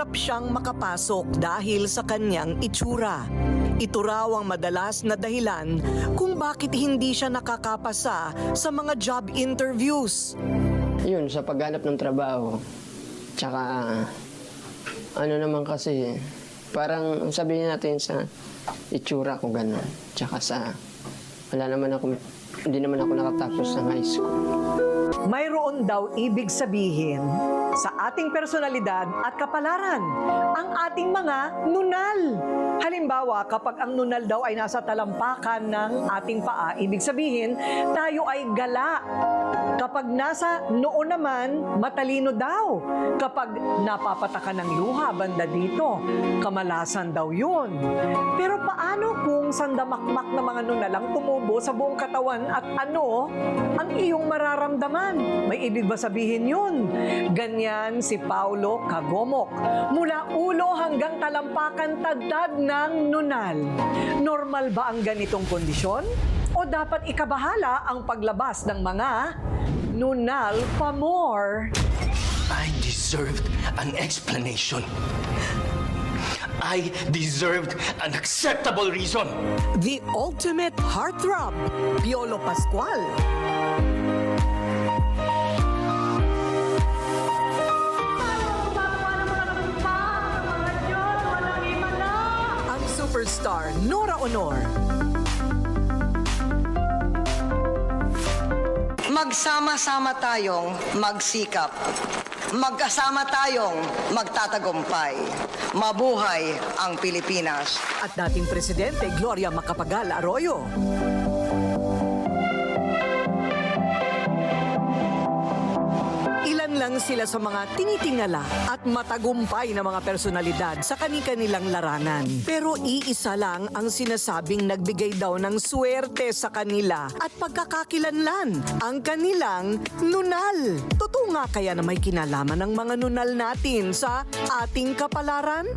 mahirap siyang makapasok dahil sa kanyang itsura. Ito raw ang madalas na dahilan kung bakit hindi siya nakakapasa sa mga job interviews. Yun, sa paghanap ng trabaho. Tsaka, ano naman kasi, parang sabihin natin sa itsura ko gano'n. Tsaka sa, wala naman ako, hindi naman ako nakatapos ng high school. Mayroon daw ibig sabihin sa ating personalidad at kapalaran ang ating mga nunal. Halimbawa, kapag ang nunal daw ay nasa talampakan ng ating paa, ibig sabihin tayo ay gala. Kapag nasa noo naman, matalino daw. Kapag napapatakan ng luha banda dito, kamalasan daw yun. Pero paano kung sandamakmak na mga nunal ang tumubo sa buong katawan at ano ang iyong mararamdaman? May ibig ba sabihin yun? Ganyan si Paulo Kagomok. Mula ulo hanggang talampakan tagtad ng nunal. Normal ba ang ganitong kondisyon? O dapat ikabahala ang paglabas ng mga nunal pa more? I deserved an explanation. I deserved an acceptable reason. The ultimate heartthrob, Piolo Pascual. Superstar Nora Honor. Magsama-sama tayong magsikap. Magkasama tayong magtatagumpay. Mabuhay ang Pilipinas. At dating Presidente Gloria Macapagal Arroyo. Lang sila sa mga tinitingala at matagumpay na mga personalidad sa kani-kanilang larangan. Pero iisa lang ang sinasabing nagbigay daw ng swerte sa kanila at pagkakakilanlan, ang kanilang nunal. Totoo nga kaya na may kinalaman ng mga nunal natin sa ating kapalaran?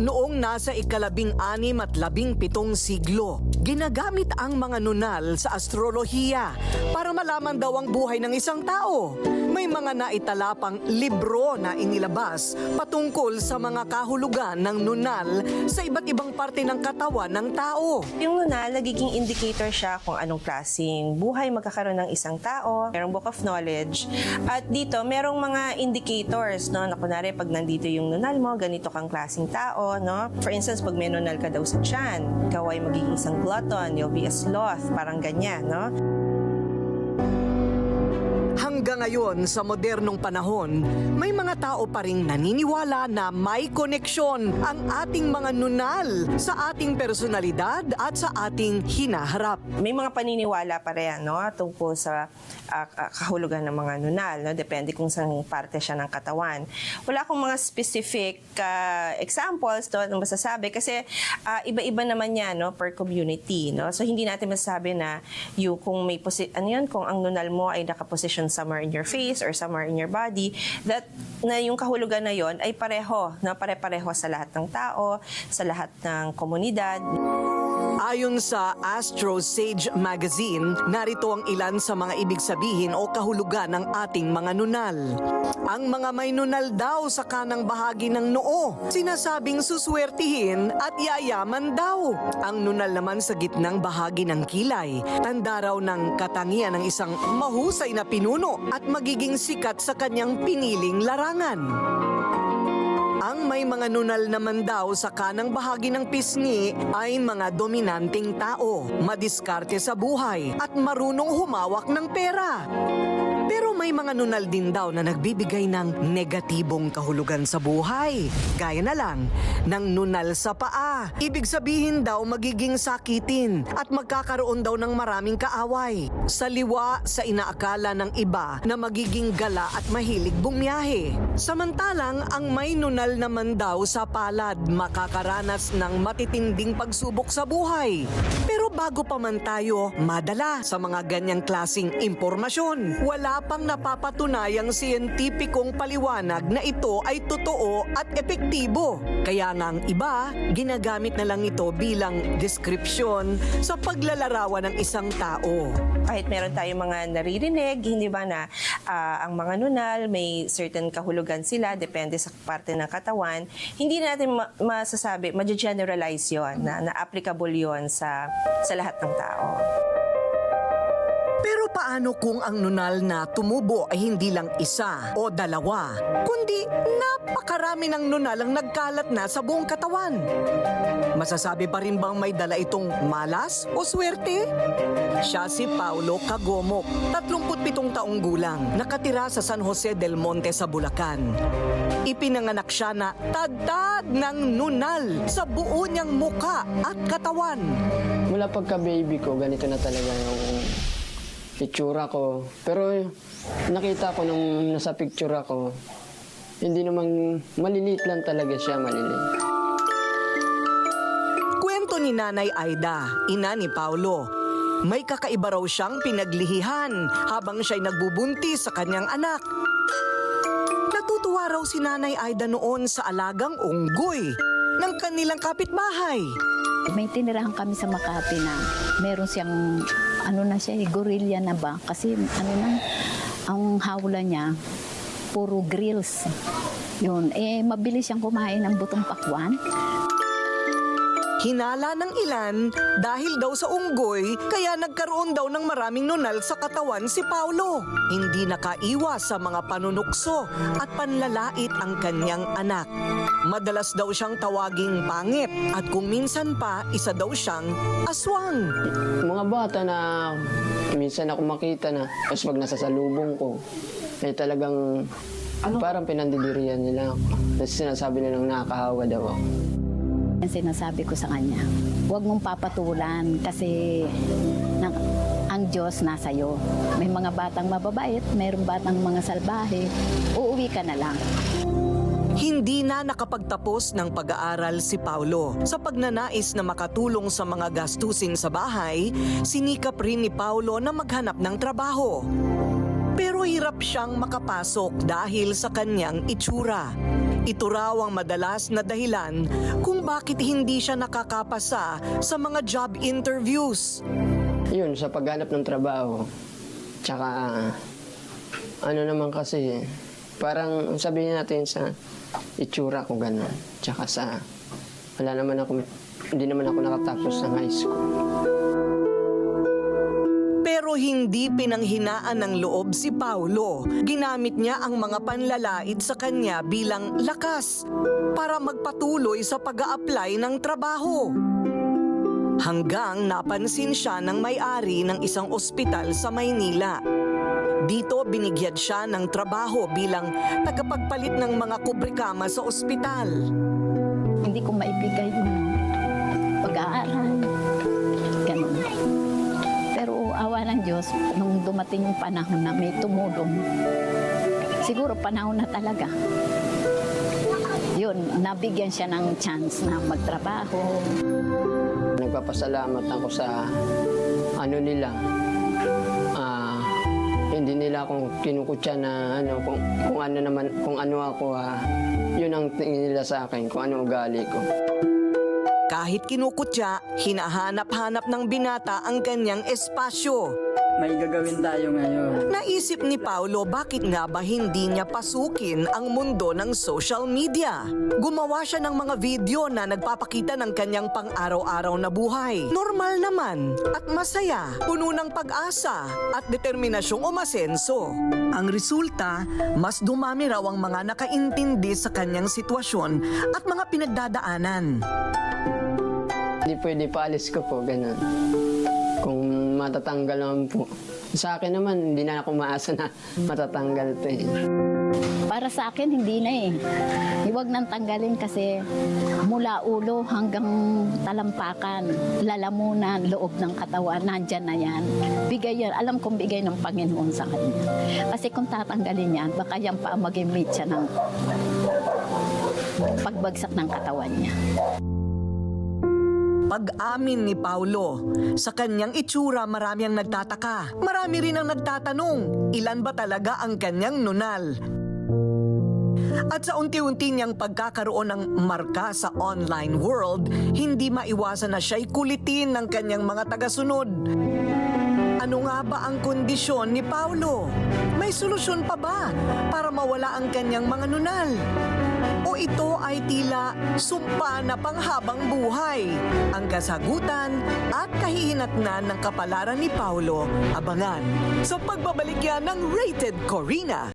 Noong nasa ikalabing anim at labing pitong siglo, ginagamit ang mga nunal sa astrolohiya para malaman daw ang buhay ng isang tao. May mga naitalapang libro na inilabas patungkol sa mga kahulugan ng nunal sa iba't ibang parte ng katawan ng tao. Yung nunal, nagiging indicator siya kung anong klaseng buhay magkakaroon ng isang tao. Merong book of knowledge. At dito, merong mga indicators, no? Na kunwari, pag nandito yung nunal mo, ganito kang klaseng tao, no? For instance, pag may nunal ka daw sa tiyan, ikaw ay magiging isang glutton, you'll be a sloth, parang ganyan, no? Hanggang ngayon, sa modernong panahon, may mga tao pa rin naniniwala na may koneksyon ang ating mga nunal sa ating personalidad at sa ating hinaharap. May mga paniniwala pa rin, no? Tungkol sa ah, kahulugan ng mga nunal, no? Depende kung saan parte siya ng katawan. Wala akong mga specific ah, examples to na masasabi kasi ah, iba-iba naman yan, no? Per community, no? So, hindi natin masasabi na yung kung may posi- ano yun, kung ang nunal mo ay nakaposition somewhere in your face or somewhere in your body, that na yung kahulugan na yon ay pareho, na pare-pareho sa lahat ng tao, sa lahat ng komunidad. Ayon sa Astro Sage Magazine, narito ang ilan sa mga ibig sabihin o kahulugan ng ating mga nunal. Ang mga may nunal daw sa kanang bahagi ng noo, sinasabing suswertihin at yayaman daw. Ang nunal naman sa gitnang bahagi ng kilay, tanda raw ng katangian ng isang mahusay na pinuno at magiging sikat sa kanyang piniling larangan. Ang may mga nunal naman daw sa kanang bahagi ng pisngi ay mga dominanteng tao, madiskarte sa buhay at marunong humawak ng pera. Pero may mga nunal din daw na nagbibigay ng negatibong kahulugan sa buhay. Gaya na lang ng nunal sa paa. Ibig sabihin daw magiging sakitin at magkakaroon daw ng maraming kaaway. Saliwa sa inaakala ng iba na magiging gala at mahilig bumiyahe. Samantalang ang may nunal naman daw sa palad makakaranas ng matitinding pagsubok sa buhay. Pero bago pa man tayo madala sa mga ganyang klasing impormasyon, wala pang napapatunayang siyentipikong paliwanag na ito ay totoo at epektibo. Kaya nga iba, ginagamit na lang ito bilang deskripsyon sa paglalarawan ng isang tao. Kahit meron tayong mga naririnig, hindi ba na ah, ang mga nunal, may certain kahulugan sila, depende sa parte ng katawan, hindi natin ma- masasabi, ma-generalize yun, na, na applicable yun sa, sa lahat ng tao. Pero paano kung ang nunal na tumubo ay hindi lang isa o dalawa, kundi napakarami ng nunal ang nagkalat na sa buong katawan? Masasabi pa rin bang may dala itong malas o swerte? Siya si Paulo Kagomok, 37 taong gulang, nakatira sa San Jose del Monte sa Bulacan. Ipinanganak siya na tadtad ng nunal sa buo niyang muka at katawan. Mula pagka-baby ko, ganito na talaga yung itsura ko. Pero nakita ko nung nasa picture ako, hindi naman, maliliit lang talaga siya, maliliit. Kwento ni Nanay Aida, ina ni Paulo. May kakaiba raw siyang pinaglihihan habang siya'y nagbubuntis sa kanyang anak. Natutuwa raw si Nanay Aida noon sa alagang unggoy ng kanilang kapitbahay. May tinirahan kami sa Makati na meron siyang, ano na siya, eh, gorilla na ba? Kasi ano na, ang hawla niya, puro grills. Yun, eh, mabilis siyang kumain ng butong pakwan. Hinala ng ilan dahil daw sa unggoy kaya nagkaroon daw ng maraming nunal sa katawan si Paulo. Hindi nakaiwas sa mga panunukso at panlalait ang kanyang anak. Madalas daw siyang tawaging pangit at kung minsan pa isa daw siyang aswang. Mga bata na minsan ako makita na, tapos pag nasa salubong ko, eh talagang parang pinandidirian nila ako. Tapos sinasabi nilang nakakahawa daw ako. Ang sinasabi ko sa kanya, huwag mong papatulan kasi na, ang Diyos nasa iyo. May mga batang mababait, mayroong batang mga salbahe, uuwi ka na lang. Hindi na nakapagtapos ng pag-aaral si Paulo. Sa pagnanais na makatulong sa mga gastusin sa bahay, sinikap rin ni Paulo na maghanap ng trabaho. Pero hirap siyang makapasok dahil sa kanyang itsura. Ito raw ang madalas na dahilan kung bakit hindi siya nakakapasa sa mga job interviews. Yun, sa paghanap ng trabaho. Tsaka, ano naman kasi, parang sabihin natin sa itsura ko gano'n. Tsaka sa, wala naman ako, hindi naman ako nakatapos ng high school. Pero hindi pinanghinaan ng loob si Paulo. Ginamit niya ang mga panlalait sa kanya bilang lakas para magpatuloy sa pag apply ng trabaho. Hanggang napansin siya ng may-ari ng isang ospital sa Maynila. Dito binigyan siya ng trabaho bilang tagapagpalit ng mga kubrikama sa ospital. Hindi ko maibigay yung pag-aaral. Diyos, nung dumating yung panahon na may tumulong, siguro panahon na talaga. Yun, nabigyan siya ng chance na magtrabaho. Nagpapasalamat ako sa ano nila. Ah, hindi nila akong kinukutya na ano kung, kung ano naman kung ano ako ah, yun ang tingin nila sa akin kung ano ugali ko. Kahit kinukutya, hinahanap-hanap ng binata ang kanyang espasyo. May gagawin tayo ngayon. Naisip ni Paulo bakit nga ba hindi niya pasukin ang mundo ng social media. Gumawa siya ng mga video na nagpapakita ng kanyang pang-araw-araw na buhay. Normal naman at masaya, puno ng pag-asa at determinasyong umasenso. Ang resulta, mas dumami raw ang mga nakaintindi sa kanyang sitwasyon at mga pinagdadaanan. Hindi pwede paalis ko po, ganun. Kung matatanggal naman po. Sa akin naman, hindi na ako maasa na matatanggal to eh. Para sa akin, hindi na eh. Huwag nang tanggalin kasi mula ulo hanggang talampakan, lalamunan, loob ng katawan, nandyan na yan. Bigay yan. Alam kong bigay ng Panginoon sa kanya. Kasi kung tatanggalin yan, baka yan pa maging siya ng pagbagsak ng katawan niya. Pag-amin ni Paulo, sa kanyang itsura marami ang nagtataka. Marami rin ang nagtatanong, ilan ba talaga ang kanyang nunal? At sa unti-unti niyang pagkakaroon ng marka sa online world, hindi maiwasan na siya'y kulitin ng kanyang mga tagasunod. Ano nga ba ang kondisyon ni Paulo? May solusyon pa ba para mawala ang kanyang mga nunal? Ito ay tila sumpa na panghabang buhay? Ang kasagutan at kahihinatnan ng kapalaran ni Paulo, abangan sa pagbabalik yan ng Rated Corina.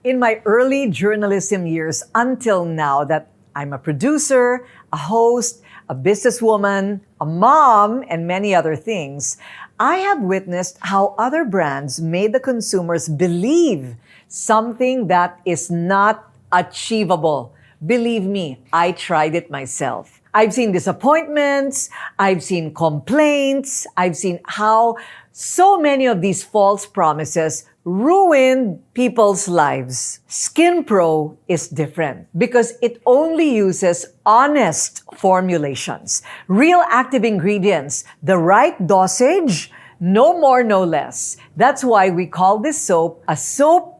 in my early journalism years until now that I'm a producer, a host, a businesswoman, a mom, and many other things, I have witnessed how other brands made the consumers believe something that is not achievable. Believe me, I tried it myself. I've seen disappointments, I've seen complaints, I've seen how so many of these false promises ruined people's lives. Skin Pro is different because it only uses honest formulations, real active ingredients, the right dosage, no more, no less. That's why we call this soap a soap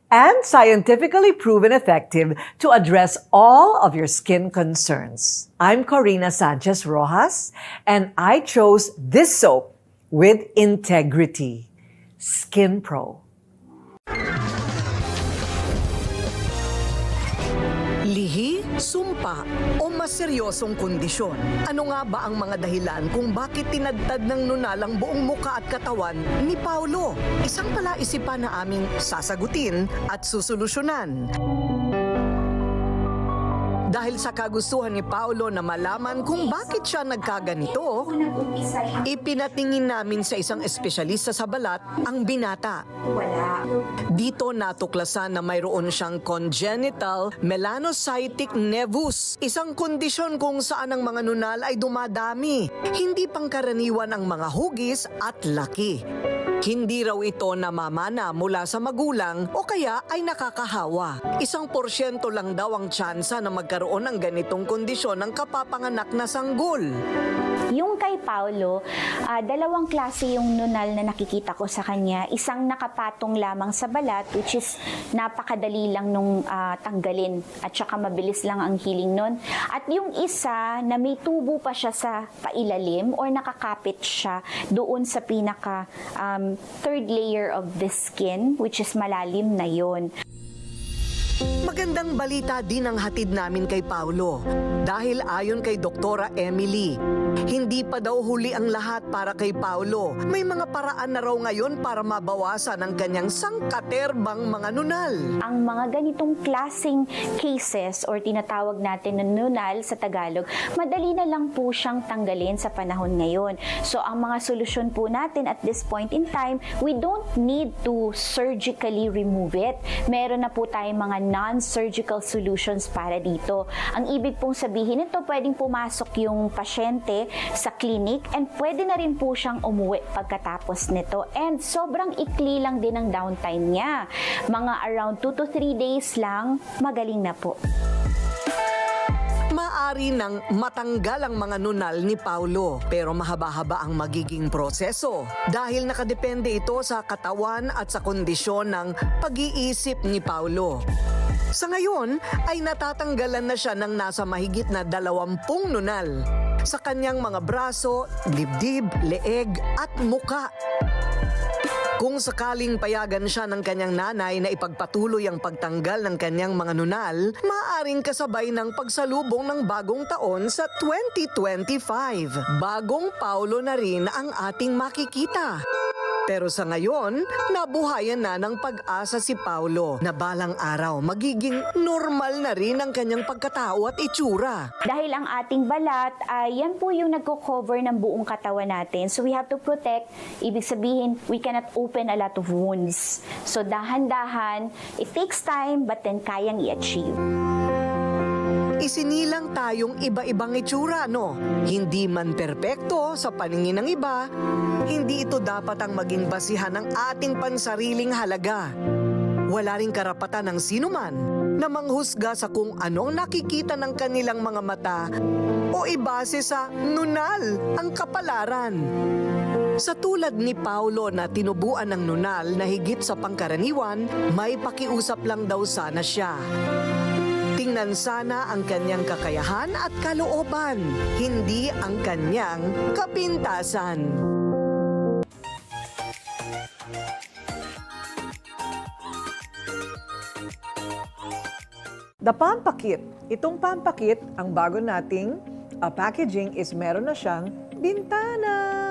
and scientifically proven effective to address all of your skin concerns. I'm Corina Sanchez Rojas, and I chose this soap with integrity. Skin Pro. Sumpa, o mas seryosong kondisyon? Ano nga ba ang mga dahilan kung bakit tinadtad ng nunal ang buong muka at katawan ni Paulo? Isang palaisipan na aming sasagutin at susolusyonan. Dahil sa kagustuhan ni Paulo na malaman kung bakit siya nagkaganito, ipinatingin namin sa isang espesyalista sa balat ang binata. Dito natuklasan na mayroon siyang congenital melanocytic nevus, isang kondisyon kung saan ang mga nunal ay dumadami, hindi pangkaraniwan ang mga hugis at laki. Hindi raw ito namamana mula sa magulang o kaya ay nakakahawa. Isang porsyento lang daw ang tsansa na magkaroon ng ganitong kondisyon ng kapapanganak na sanggol. Yung kay Paulo, ah, dalawang klase yung nunal na nakikita ko sa kanya. Isang nakapatong lamang sa balat, which is napakadali lang nung ah, tanggalin at saka mabilis lang ang healing nun. At yung isa na may tubo pa siya sa pailalim or nakakapit siya doon sa pinaka um, third layer of the skin, which is malalim na yon. Magandang balita din ang hatid namin kay Paulo. Dahil ayon kay Doktora Emily, hindi pa daw huli ang lahat para kay Paulo. May mga paraan na raw ngayon para mabawasan ang kanyang sangkaterbang mga nunal. ang mga ganitong klasing cases or tinatawag natin na nunal sa Tagalog, madali na lang po siyang tanggalin sa panahon ngayon. So ang mga solusyon po natin at this point in time, we don't need to surgically remove it. Meron na po tayong mga non-surgical solutions para dito. Ang ibig pong sabihin nito, pwedeng pumasok yung pasyente sa clinic and pwede na rin po siyang umuwi pagkatapos nito. And sobrang ikli lang din ang downtime niya. Mga around 2 to 3 days lang, magaling na po. Maari nang matanggal ang mga nunal ni Paulo pero mahaba-haba ang magiging proseso dahil nakadepende ito sa katawan at sa kondisyon ng pag-iisip ni Paulo. Sa ngayon ay natatanggalan na siya ng nasa mahigit na dalawampung nunal sa kanyang mga braso, dibdib, leeg at muka. Kung sakaling payagan siya ng kanyang nanay na ipagpatuloy ang pagtanggal ng kanyang mga nunal, maaaring kasabay ng pagsalubong ng bagong taon sa 2025. Bagong Paulo na rin ang ating makikita. Pero sa ngayon, nabuhayan na ng pag-asa si Paulo na balang araw magiging normal na rin ang kanyang pagkatao at itsura. Dahil ang ating balat, ay yan po yung nagko-cover ng buong katawan natin. So we have to protect. Ibig sabihin, we cannot open a lot of wounds. So dahan-dahan, it takes time, but then kayang i-achieve. Isinilang tayong iba-ibang itsura, no? Hindi man perpekto sa paningin ng iba, hindi ito dapat ang maging basihan ng ating pansariling halaga. Wala ring karapatan ng sinuman na manghusga sa kung anong nakikita ng kanilang mga mata o ibase sa nunal ang kapalaran. Sa tulad ni Paulo na tinubuan ng nunal na higit sa pangkaraniwan, may pakiusap lang daw sana siya. Tingnan sana ang kanyang kakayahan at kalooban, hindi ang kanyang kapintasan. The Pampakit. Itong Pampakit, ang bago nating uh, packaging is meron na siyang bintana.